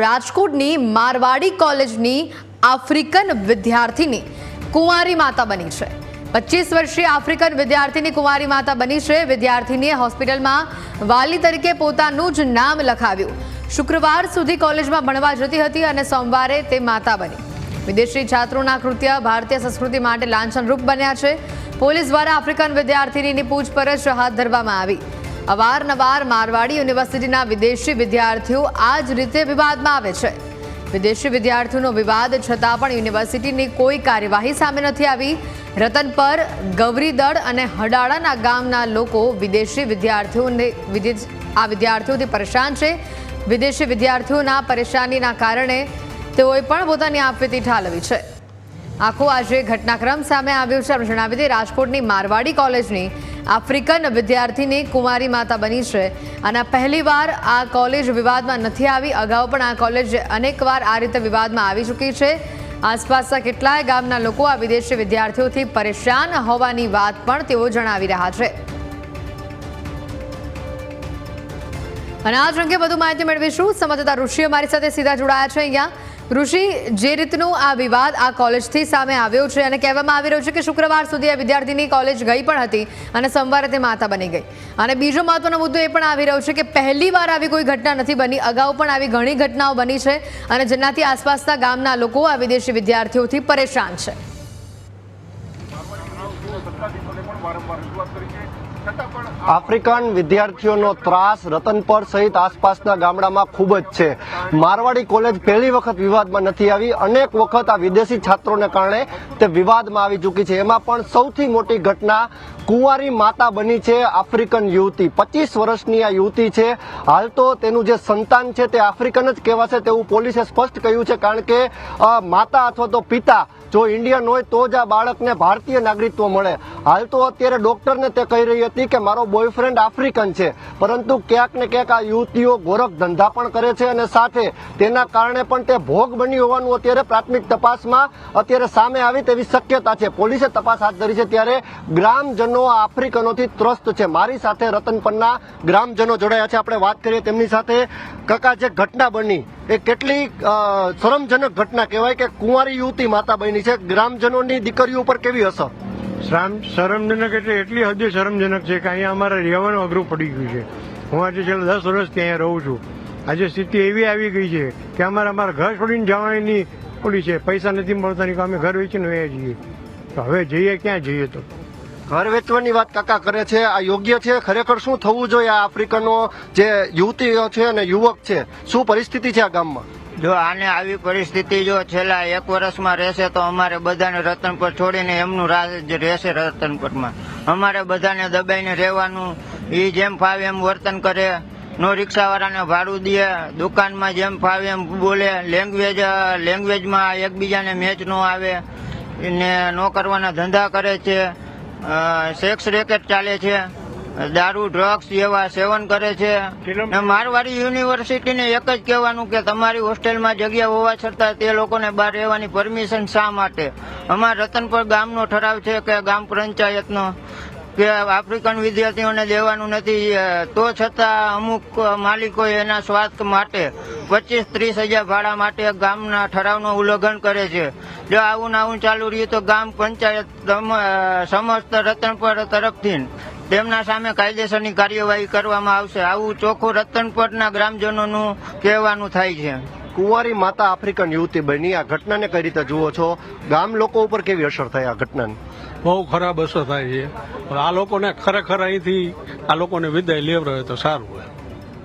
રાજકોટની મારવાડી કોલેજની આફ્રિકન વિદ્યાર્થીની કુંવારી માતા બની છે. પચીસ વર્ષીય આફ્રિકન વિદ્યાર્થીની કુંવારી માતા બની છે. વિદ્યાર્થીનીએ હોસ્પિટલમાં વાલી તરીકે પોતાનું જ નામ લખાવ્યું. શુક્રવાર સુધી કોલેજમાં ભણવા જતી હતી અને સોમવારે તે માતા બની. વિદેશી છાત્રોના કૃત્ય ભારતીય સંસ્કૃતિ માટે લાંછનરૂપ બન્યા છે. પોલીસ દ્વારા આફ્રિકન વિદ્યાર્થીનીની પૂછપરછ હાથ ધરવામાં આવી. અવારનવાર મારવાડી યુનિવર્સિટીના વિદેશી વિદ્યાર્થીઓ આ જ રીતે વિવાદમાં આવે છે. વિદેશી વિદ્યાર્થીઓનો વિવાદ છતાં પણ યુનિવર્સિટીની કોઈ કાર્યવાહી સામે નથી આવી. રતન પર ગૌરીદળ અને હડાળાના ગામના લોકો વિદેશી વિદ્યાર્થીઓને આ વિદ્યાર્થીઓથી પરેશાન છે. વિદેશી વિદ્યાર્થીઓના પરેશાનીના કારણે તેઓએ પણ પોતાની આપવીતી ઠાલવી છે. આખો આજે ઘટનાક્રમ સામે આવ્યો છે. આપણે જણાવી દઈએ, રાજકોટની મારવાડી કોલેજની આફ્રિકન વિદ્યાર્થીની કુમારી માતા બની છે. અને પહેલીવાર આ કોલેજ વિવાદમાં નથી આવી. અગાઉ પણ આ કોલેજ અનેકવાર આ રીતે વિવાદમાં આવી ચૂકી છે. આસપાસના કેટલાય ગામના લોકો આ વિદેશી વિદ્યાર્થીઓથી પરેશાન હોવાની વાત પણ તેઓ જણાવી રહ્યા છે. અને આ જ અંગે વધુ માહિતી મેળવીશું. સંવાદદાતા ઋષિ અમારી સાથે સીધા જોડાયા છે અહીંયા. ઋષિ, જે રીતનું આ વિવાદ આ કોલેજથી સામે આવ્યો છે અને કહેવામાં આવી રહ્યું છે કે શુક્રવાર સુધી આ વિદ્યાર્થીની કોલેજ ગઈ પણ હતી અને સોમવારે તે માતા બની ગઈ. અને બીજો મહત્વનો મુદ્દો એ પણ આવી રહ્યો છે કે પહેલી વાર આવી કોઈ ઘટના નથી બની. અગાઉ પણ આવી ઘણી ઘટનાઓ બની છે અને જેનાથી આસપાસના ગામના લોકો આ વિદેશી વિદ્યાર્થીઓથી પરેશાન છે. આફ્રિકન વિદ્યાર્થીઓનો ત્રાસ રતનપર સહિત આસપાસના ગામડામાં ખૂબ જ છે. મારવાડી કોલેજ પહેલી વખત વિવાદમાં નથી આવી. અનેક વખત આ વિદેશી છાત્રોને કારણે તે વિવાદમાં આવી ચૂકી છે. એમાં પણ સૌથી મોટી ઘટના કુંવારી માતા બની છે આફ્રિકન યુવતી. પચીસ વર્ષની આ યુવતી છે. હાલ તો તેનું જે સંતાન છે તે આફ્રિકન જ કહેવાશે તેવું પોલીસે સ્પષ્ટ કહ્યું છે. કારણ કે માતા અથવા તો પિતા જો ઇન્ડિયન હોય તો જ આ બાળકને ભારતીય નાગરિકત્વ મળે. હાલ તો અત્યારે ડોક્ટરને તે કહી રહી હતી કે મારો બોયફ્રેન્ડ આફ્રિકન છે. પરંતુ ક્યાંક ને ક્યાંક આ યુવતીઓ ગોરખ ધંધા પણ કરે છે અને સાથે તેના કારણે પણ તે ભોગ બની હોવાનું અત્યારે પ્રાથમિક તપાસમાં અત્યારે સામે આવી તેવી શક્યતા છે. પોલીસે તપાસ હાથ ધરી છે ત્યારે ગ્રામજનો આફ્રિકનોથી ત્રસ્ત છે. મારી સાથે રતનપરના ગ્રામજનો જોડાયા છે. આપણે વાત કરીએ તેમની સાથે. કાકા, જે ઘટના બની એ કેટલી શરમજનક ઘટના કહેવાય કે કુંવારી યુવતી માતા બની છે. ગ્રામજનોની દીકરીઓ ઉપર કેવી અસર? શરમજનક એટલે એટલી હદે શરમજનક છે કે અહીંયા અમારે રહેવાનું અઘરું પડી ગયું છે. હું આજે છેલ્લા દસ વર્ષથી અહીંયા રહું છું. આજે સ્થિતિ એવી આવી ગઈ છે કે અમારે અમારા ઘર છોડીને જવાની ઓલી છે, પૈસા નથી મળતા નહીં અમે ઘર વેચીને વયા જઈએ. તો હવે જઈએ, ક્યાં જઈએ તો? ઘર વેચવાની વાત કાકા કરે છે, આ યોગ્ય છે? ખરેખર શું થવું જોઈએ આ આફ્રિકનો જે યુવતીઓ છે અને યુવક છે? શું પરિસ્થિતિ છે આ ગામમાં? જો આને આવી પરિસ્થિતિ જો છેલ્લા એક વર્ષમાં રહેશે તો અમારે બધાને રતનપર છોડીને એમનું રાજ રહેશે રતનપરમાં. અમારે બધાને દબાઈને રહેવાનું એ જેમ ફાવે એમ વર્તન કરે. નો રિક્ષાવાળાને ભાડું દે, દુકાનમાં જેમ ફાવે એમ બોલે. લેંગ્વેજ, લેંગ્વેજમાં એકબીજાને મેચ ન આવે. ને નો કરવાના ધંધા કરે છે. સેક્સ રેકેટ ચાલે છે. દારૂ ડ્રગ્સ જેવા સેવન કરે છે. મારવાડી યુનિવર્સિટીને એક જ કહેવાનું કે તમારી હોસ્ટેલમાં જગ્યા હોવા છતાં તે લોકોને બહાર રહેવાની પરમિશન શા માટે? અમારા રતનપુર ગામનો ઠરાવ છે કે ગામ પંચાયતનો કે આફ્રિકન વિદ્યાર્થીઓને દેવાનું નથી. તો છતાં અમુક માલિકો એના સ્વાર્થ માટે પચીસ ત્રીસ હજાર ભાડા માટે ગામના ઠરાવનું ઉલ્લંઘન કરે છે. જો આવું ને આવું ચાલુ રહ્યું તો ગામ પંચાયત સમસ્ત રતનપર તરફથી તેમના સામે કાયદેસરની કાર્યવાહી કરવામાં આવશે. આવું ચોખ્ખું રતનપરના ગ્રામજનોનું કહેવાનું થાય છે. કુંવારી માતા આફ્રિકન યુવતી બની. આ ઘટનાને કઈ રીતે જુઓ છો? ગામ લોકો ઉપર કેવી અસર થાય આ ઘટનાની? બહુ ખરાબ અસર થાય છે. આ લોકોને ખરેખર અહીંથી આ લોકોને વિદાય લેવડાવે તો સારું હોય.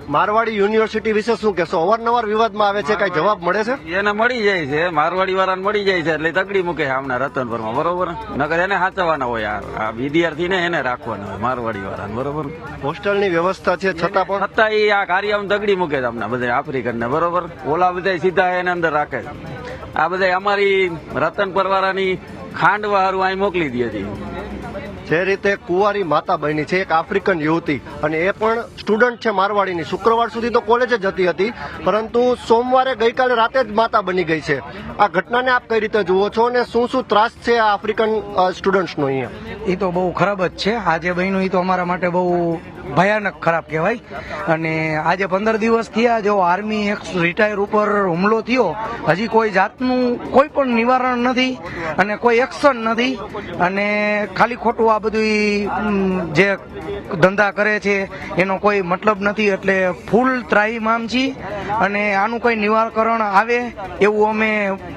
મારવાડી યુનિવર્સિટી વિશે શું કહેશો? અવારનવાર વિવાદમાં આવે છે કઈ જવાબ મળે છે? એને મળી જાય છે. મારવાડી વાળાને મળી જાય છે એટલે તકડી મૂકે છે હમણાં રતનપુરમાં બરોબર? નગર એને સાચવવાના હોય આ આ વિદ્યાર્થીને એને રાખવાના હોય મારવાડી વાળાને બરોબર? હોસ્ટેલની વ્યવસ્થા છે છતાં પણ? છતાં એ આ કાર્યમાં તગડી મૂકે છે હમણાં બધા આફ્રિકન ને બરોબર? ઓલા બધા સીધા એને અંદર રાખે છે. આ બધા અમારી રતન વાળાની ખાંડવા હારું અહીં મોકલી દે છે. જે રીતે કુંવારી માતા બની છે, એક આફ્રિકન યુવતી. અને એ પણ સ્ટુડન્ટ છે મારવાડીની. શુક્રવાર સુધી તો કોલેજે જતી હતી, પરંતુ સોમવારે ગઈકાલે રાતે જ માતા બની ગઈ છે. આ ઘટનાને આપ કઈ રીતે જુઓ છો અને શું શું ત્રાસ છે આ આફ્રિકન સ્ટુડન્ટ્સનો અહીંયા? એ તો બહુ ખરાબ જ છે. આજે બન્યું એ તો અમારા માટે બહુ ભયાનક ખરાબ કહેવાય. અને આજે પંદર દિવસ થયા, જો આર્મી એક રિટાયર ઉપર હુમલો થયો, હજી કોઈ જાતનું કોઈ પણ નિવારણ નથી અને કોઈ એક્શન નથી. અને ખાલી ખોટું આ બધું જે ધંધા કરે છે, એનો કોઈ મતલબ નથી. એટલે ફૂલ ત્રાહીમામ છીએ અને આનું કોઈ નિવારણ આવે એવું અમે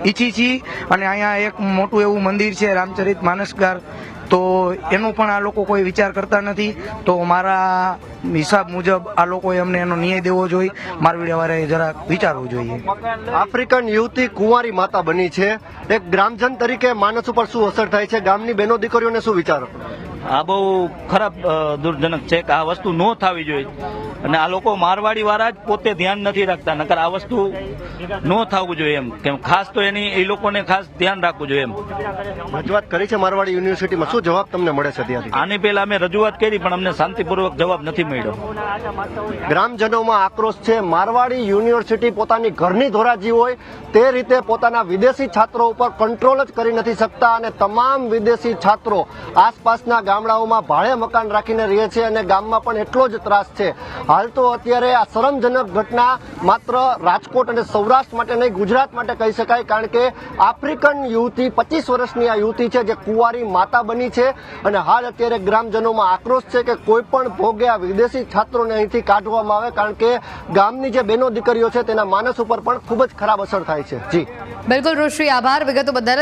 ઈચ્છી છીએ. અને અહીંયા એક મોટું એવું મંદિર છે, રામચરિત માનસગાર. તો એનો પણ આ લોકો કોઈ વિચાર કરતા નથી. તો મારા હિસાબ મુજબ આ લોકોએ અમને એનો ન્યાય દેવો જોઈએ. મારવીડિયાવાળાએ જરા વિચારવું જોઈએ. આફ્રિકન યુવતી કુંવારી માતા બની છે. એક ગ્રામજન તરીકે માનસ ઉપર શું અસર થાય છે? ગામની બહેનો દીકરીઓને શું વિચારો? આ બહુ ખરાબ દુર્જનક છે કે આ વસ્તુ ન થવી જોઈએ. અને આ લોકો મારવાડી વાળા જ પોતે ધ્યાન નથી રાખતા નકર આ વસ્તુ ન થવું જોઈએ એમ. કેમ ખાસ તો એની એ લોકોને ખાસ ધ્યાન રાખવું જોઈએ એમ. રજૂઆત કરી છે મારવાડી યુનિવર્સિટીમાં. શું જવાબ તમને મળે છે ત્યાંથી? આની પહેલા અમે રજૂઆત કરી પણ અમને શાંતિપૂર્વક જવાબ નથી મળ્યો. ગ્રામજનોમાં આક્રોશ છે. મારવાડી યુનિવર્સિટી પોતાની ઘરની ધોરાજી હોય તે રીતે પોતાના વિદેશી છાત્રો ઉપર કંટ્રોલ જ કરી નથી શકતા અને તમામ વિદેશી છાત્રો આસપાસના ગામડાઓમાં ભાડે મકાન રાખીને રહે છે અને ગામમાં પણ એટલો જ ત્રાસ છે. હાલ તો અત્યારે આ શરમજનક ઘટના માત્ર રાજકોટ અને સૌરાષ્ટ્ર માટે નહીં, ગુજરાત માટે કહી શકાય, કારણ કે આફ્રિકન યુવતી પચીસ વર્ષની આ યુવતી છે, જે કુંવારી માતા બની છે અને હાલ અત્યારે ગ્રામજનોમાં આક્રોશ છે કે કોઈ પણ ભોગે આ વિદેશી છાત્રોને અહીંથી કાઢવામાં આવે, કારણ કે ગામની જે બહેનો દીકરીઓ છે તેના માનસ ઉપર પણ ખૂબ જ ખરાબ અસર થાય છે. જી. બિલકુલ, ઋષિ, આભાર. વિગતો બદલ